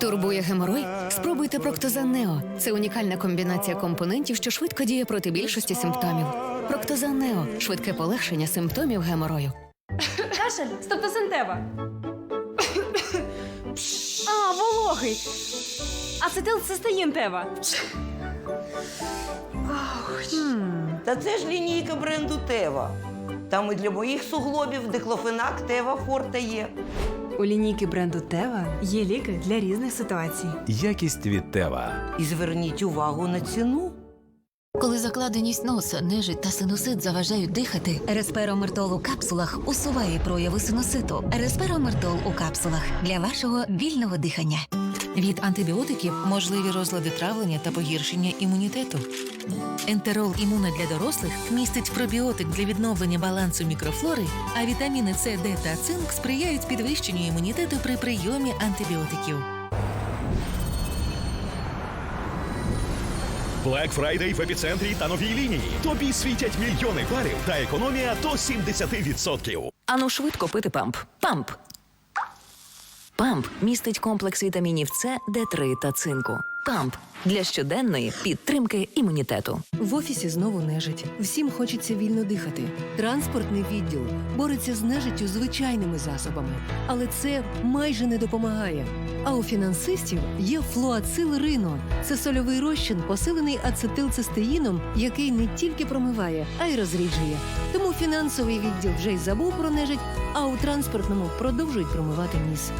Турбує геморой? Спробуйте Проктозан Нео. Це унікальна комбінація компонентів, що швидко діє проти більшості симптомів. Проктозан Нео швидке полегшення симптомів геморою. Кашель, стопосинтева. А, вологий. Ацетилцистеїн тева. Та це ж лінійка бренду Тева. Там і для моїх суглобів диклофенак Тева Форте є. У лінійки бренду Тева є ліки для різних ситуацій. Якість від Тева. І зверніть увагу на ціну. Коли закладеність носа, нежить та синусит заважають дихати, Респиромертол у капсулах усуває прояви синуситу. Респиромертол у капсулах для вашого вільного дихання. Від антибіотиків можливі розлади травлення та погіршення імунітету. Ентерол імуна для дорослих містить пробіотик для відновлення балансу мікрофлори, а вітаміни С, Д та цинк сприяють підвищенню імунітету при прийомі антибіотиків. Black Friday в епіцентрі та новій лінії. Тобі світять мільйони парів та економія до 70%. Ану швидко пити памп. Памп. Памп містить комплекс вітамінів С, Д3 та цинку. Памп для щоденної підтримки імунітету. В офісі знову нежить. Всім хочеться вільно дихати. Транспортний відділ бореться з нежиттю звичайними засобами, але це майже не допомагає. А у фінансистів є флуацил Рино. Це сольовий розчин, посилений ацетилцистеїном, який не тільки промиває, а й розріджує. Тому фінансовий відділ вже й забув про нежить, а у транспортному продовжують промивати ніс.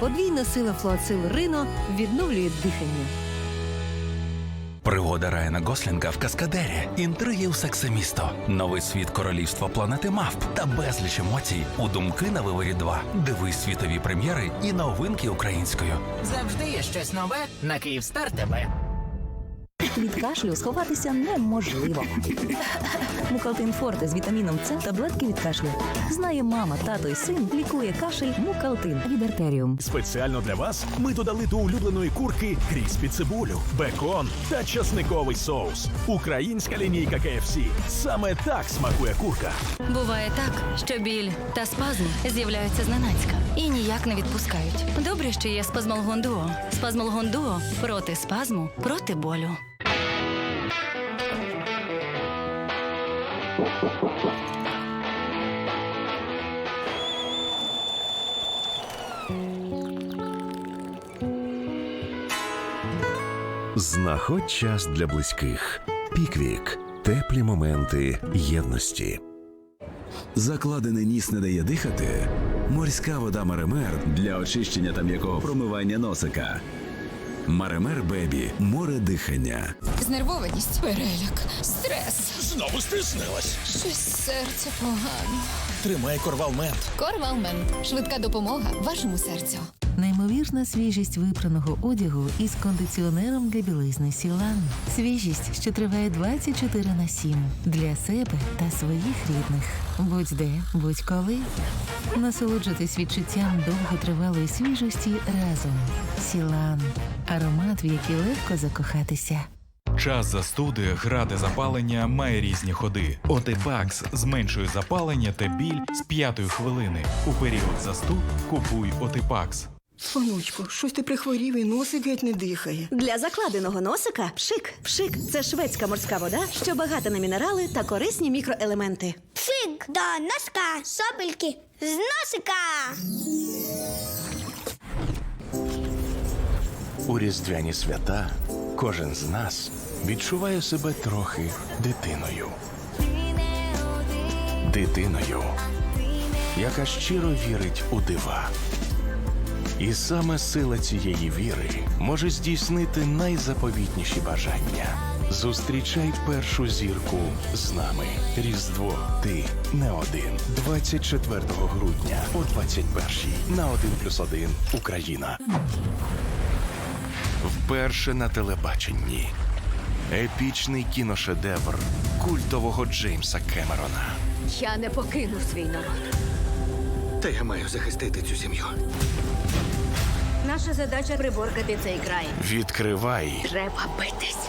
Подвійна сила флуацил Рино відновлює дихання. Пригода Райана Гослінга в Каскадері. Інтриги у сексимісто. Новий світ королівства планети Мавп та безліч емоцій у думки на виворі 2. Дивись світові прем'єри і новинки українською. Завжди є щось нове на Київстар ТВ. Від кашлю сховатися неможливо. Мукалтин Форте з вітаміном С таблетки від кашлю. Знає мама, тато і син лікує кашель Мукалтин від артеріум. Спеціально для вас ми додали до улюбленої курки кріспі цибулю, бекон та часниковий соус. Українська лінійка KFC. Саме так смакує курка. Буває так, що біль та спазм з'являються зненацька і ніяк не відпускають. Добре, що є спазмолгон дуо. Спазмолгон дуо проти спазму, проти болю. Знаходь час для близьких. Піквік. Теплі моменти єдності. Закладений ніс не дає дихати. Морська вода Маремер для очищення та м'якого промивання носика. Маремер Бебі море дихання. Знервованість, переляк, стрес. Знову стиснилась. Щось серце погано. Тримай корвалмент. Корвалмен. Швидка допомога вашому серцю. Неймовірна свіжість випраного одягу із кондиціонером для білизни Сілан. Свіжість, що триває 24 на 7. Для себе та своїх рідних. Будь-де, будь-коли. Насолоджуйтесь відчуттям довготривалої свіжості разом. Сілан. Аромат, в який легко закохатися. Час застуди, гради запалення має різні ходи. Отипакс зменшує запалення та біль з п'ятої хвилини. У період застуд купуй Отипакс. Онучко, щось ти прихворів і носик геть не дихає. Для закладеного носика пшик. Пшик це шведська морська вода, що багата на мінерали та корисні мікроелементи. Пшик до носка, сопельки з носика. У різдвяні свята кожен з нас відчуває себе трохи дитиною. Дитиною, яка щиро вірить у дива. І саме сила цієї віри може здійснити найзаповітніші бажання. Зустрічай першу зірку з нами. Різдво. Ти не один. 24 грудня о 21 на 1 плюс 1 Україна. Вперше на телебаченні. Епічний кіношедевр культового Джеймса Кемерона. Я не покину свій народ. Та я маю захистити цю сім'ю. Наша задача приборкати цей край. Відкривай Треба битись.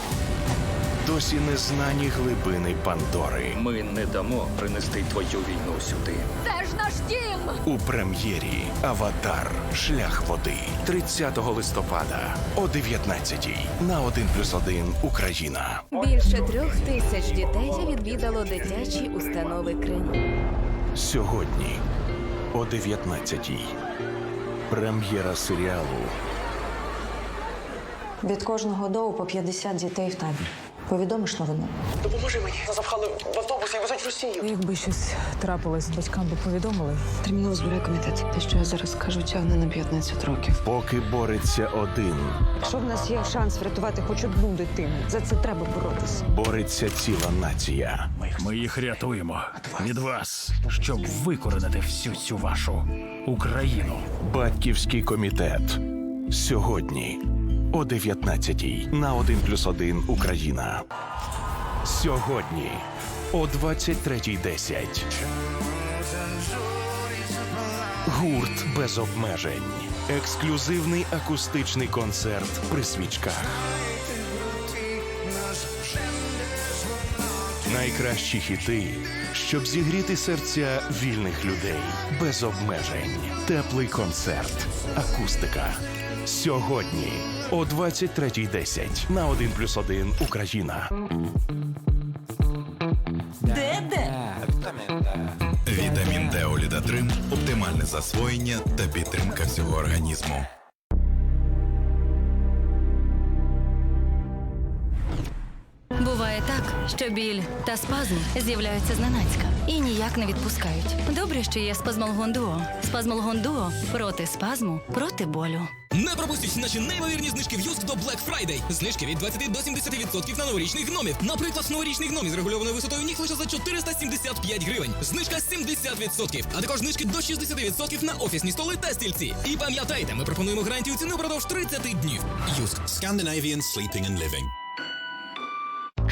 Досі незнані глибини Пандори. Ми не дамо принести твою війну сюди. Це ж наш дім! У прем'єрі Аватар. Шлях води 30 листопада о 19-й на 1+,1 Україна. Більше трьох тисяч дітей відвідало дитячі установи Криму. Сьогодні о 19-й. Прем'єра серіалу Від кожного доу по 50 дітей в табір. Повідомиш новину? Допоможи мені. Запхали в автобус і везуть в Росію. Якби щось трапилось, батькам би повідомили. Терміново збирай комітет. Те, що я зараз скажу, тягне на 15 років. Поки бореться один, Якщо в нас є шанс врятувати хоч одну дитину, за це треба боротися. бореться ціла нація. Ми їх рятуємо від вас, щоб викоренити всю цю вашу Україну. Батьківський комітет. Сьогодні о 19-й на 1+,1 Україна. Сьогодні о 23.10. Гурт без обмежень. Ексклюзивний акустичний концерт при свічках. Найкращі хіти, щоб зігріти серця вільних людей без обмежень. Теплий концерт. Акустика. Сьогодні о 23.10 на 1 плюс 1 Україна. Де де? Вітамін Д Олідатрим оптимальне засвоєння та підтримка всього організму. Що біль та спазм з'являються зненацька і ніяк не відпускають. Добре, що є спазмолгон дуо. Спазмолгон дуо проти спазму, проти болю. Не пропустіть наші неймовірні знижки в Юск до Black Friday. Знижки від 20 до 70% на новорічний гномів. Наприклад, новорічний гном із регульованою висотою ніг лише за 475 гривень. Знижка 70%. А також знижки до 60% на офісні столи та стільці. І пам'ятайте, ми пропонуємо гарантію ціни впродовж 30 днів. Юск. Scandinavian Sleeping and Living.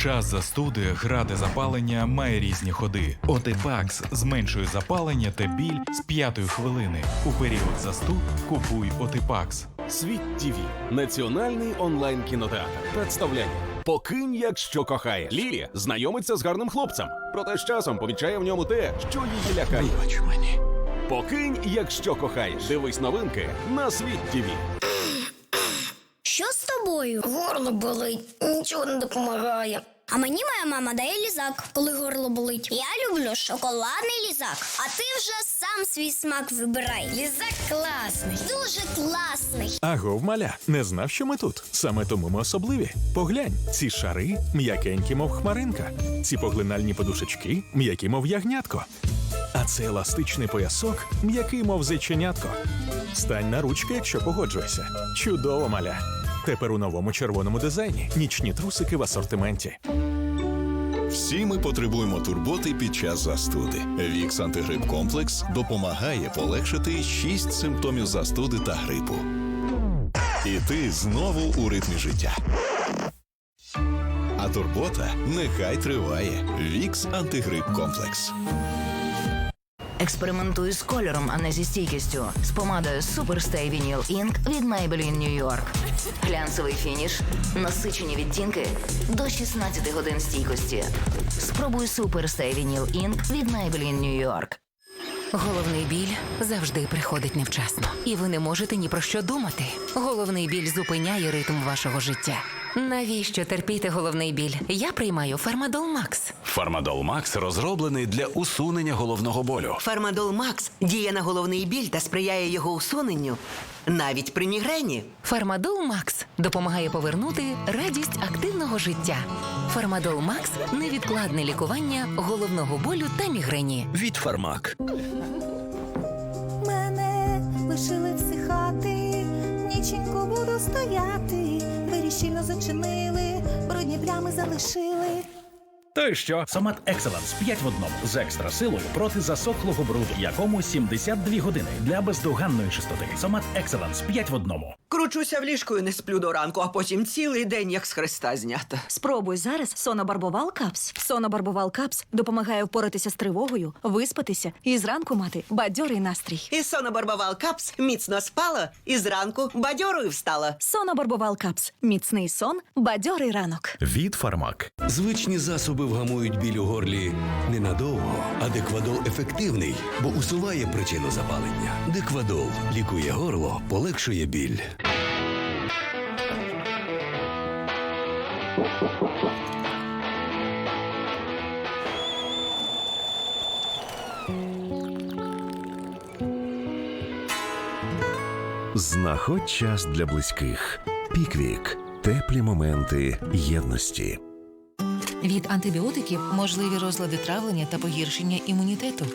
Час застуди, гради запалення має різні ходи. Отипакс зменшує запалення та біль з п'ятої хвилини. У період застуд купуй Отипакс. Світ ТВ – національний онлайн кінотеатр. Представляє Покинь, якщо кохає. Лілі знайомиться з гарним хлопцем. Проте з часом помічає в ньому те, що її лякає. Вибач мені. Покинь, якщо кохаєш. Дивись новинки на світ ТВ. Що з тобою? Горло болить, нічого не допомагає. А мені моя мама дає лізак, коли горло болить. Я люблю шоколадний лізак. А ти вже сам свій смак вибирай. Лізак класний, дуже класний. Агов маля, не знав, що ми тут. Саме тому ми особливі. Поглянь, ці шари м'якенькі, мов хмаринка, ці поглинальні подушечки м'які, мов ягнятко. А цей еластичний поясок м'який, мов зайченятко. Стань на ручки, якщо погоджуєшся. Чудово, маля. Тепер у новому червоному дизайні нічні трусики в асортименті. Всі ми потребуємо турботи під час застуди. Вікс антигрип комплекс допомагає полегшити 6 симптомів застуди та грипу. І ти знову у ритмі життя. А турбота нехай триває. Вікс антигрип комплекс. Експериментуй з кольором, а не зі стійкістю. З помадою Superstay Vinyl Ink від Maybelline New York. Глянцевий фініш, насичені відтінки до 16 годин стійкості. Спробуй Superstay Vinyl Ink від Maybelline New York. Головний біль завжди приходить невчасно, і ви не можете ні про що думати. Головний біль зупиняє ритм вашого життя. Навіщо терпіти головний біль? Я приймаю Фармадол Макс. Фармадол Макс розроблений для усунення головного болю. Фармадол Макс діє на головний біль та сприяє його усуненню навіть при мігрені. Фармадол Макс допомагає повернути радість активного життя. Фармадол Макс невідкладне лікування головного болю та мігрені. Від Фармак. Мене лишили всихати, ніченько буду стояти. Щільно зачинили, брудні плями залишили. То й що? Сомат Екселенс 5 в одному з екстра силою проти засохлого бруду, якому 72 години для бездоганної чистоти. Сомат Екселенс 5 в одному. Кручуся в ліжку і не сплю до ранку, а потім цілий день як з хреста знята. Спробуй зараз сонобарбовал капс. Сонобарбовал капс допомагає впоратися з тривогою, виспатися і зранку мати бадьорий настрій. І сонобарбовал капс міцно спала і зранку бадьорою встала. Сонобарбовал капс. Міцний сон, бадьорий ранок. Від Фармак. Звичні засоби вгамують біль у горлі ненадовго, а Деквадол ефективний, бо усуває причину запалення. Деквадол лікує горло, полегшує біль. Знаходь час для близьких. Піквік. Теплі моменти єдності. Від антибіотиків можливі розлади травлення та погіршення імунітету.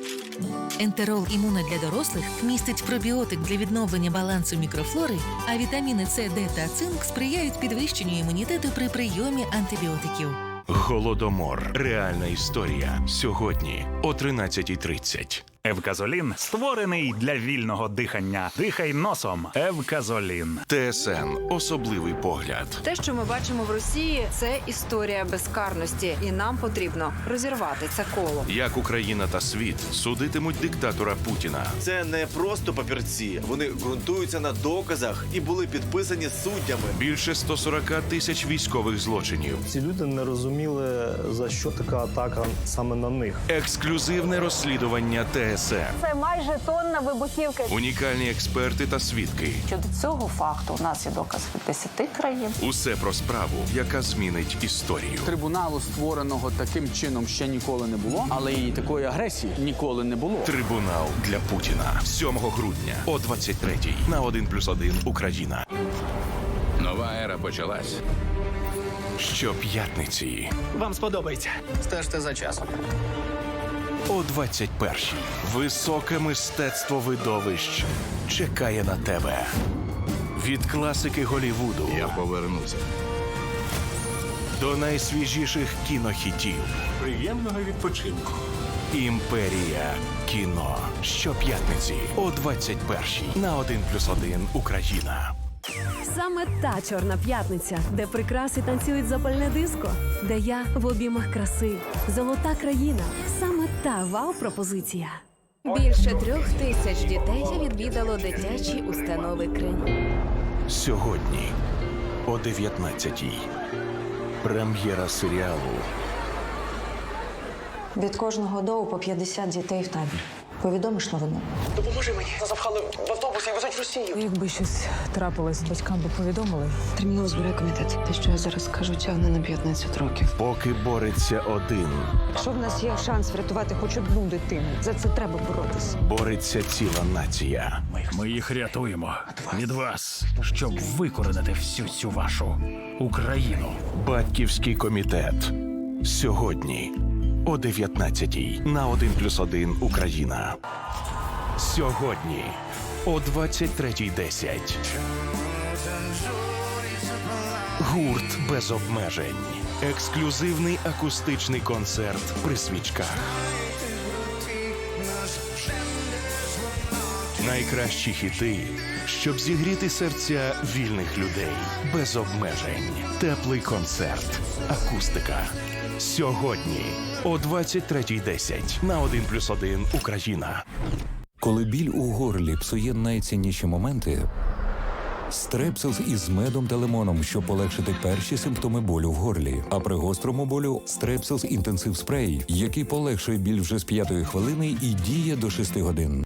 Ентерол імуна для дорослих містить пробіотик для відновлення балансу мікрофлори, а вітаміни С, Д та цинк сприяють підвищенню імунітету при прийомі антибіотиків. Голодомор. Реальна історія. Сьогодні о 13.30. Евказолін створений для вільного дихання. Дихай носом. Евказолін. ТСН. Особливий погляд. Те, що ми бачимо в Росії, це історія безкарності, і нам потрібно розірвати це коло. Як Україна та світ судитимуть диктатора Путіна. Це не просто папірці. Вони ґрунтуються на доказах і були підписані суддями. Більше 140 тисяч військових злочинів. Ці люди не розуміли за що така атака саме на них. Ексклюзивне розслідування ТСН. Це майже тонна вибухівки. Унікальні експерти та свідки. Щодо цього факту у нас є доказ від 10 країн. Усе про справу, яка змінить історію. Трибуналу створеного таким чином ще ніколи не було, але і такої агресії ніколи не було. Трибунал для Путіна 7 грудня о 23-й на 1+,1 Україна. Нова ера почалась. Щоп'ятниці Вам сподобається. Стежте за часом. О 21-й. Високе мистецтво видовищ чекає на тебе. Від класики Голівуду. Я повернуся. До найсвіжіших кінохітів. Приємного відпочинку. Імперія кіно. Щоп'ятниці о 21-й на 1+,1 Україна. Саме та чорна п'ятниця, де прикраси танцюють запальне диско, де я в обіймах краси, золота країна. Саме та вау-пропозиція. Більше трьох тисяч дітей відвідало дитячі установи Криму. Сьогодні о 19-й. Прем'єра серіалу Від кожного доу по 50 дітей в табір. Повідомиш новину? Допоможи мені. Запхали в автобус і везуть в Росію. Якби щось трапилось, батькам би повідомили. Терміново збирай комітет. Те, що я зараз скажу, тягне на 15 років. Поки бореться один, Якщо в нас є шанс врятувати хоч одну дитину, за це треба боротися. бореться ціла нація. Ми їх рятуємо від вас, щоб викоренити всю цю вашу Україну. Батьківський комітет. Сьогодні о 19-й на 1+,1 Україна. Сьогодні о 23.10. Гурт без обмежень. Ексклюзивний акустичний концерт при свічках. Найкращі хіти, щоб зігріти серця вільних людей без обмежень. Теплий концерт. Акустика. Сьогодні о 23.10 на 1+,1 Україна. Коли біль у горлі псує найцінніші моменти, стрепсилс із медом та лимоном, щоб полегшити перші симптоми болю в горлі. А при гострому болю стрепсилс інтенсив спрей, який полегшує біль вже з п'ятої хвилини і діє до 6 годин.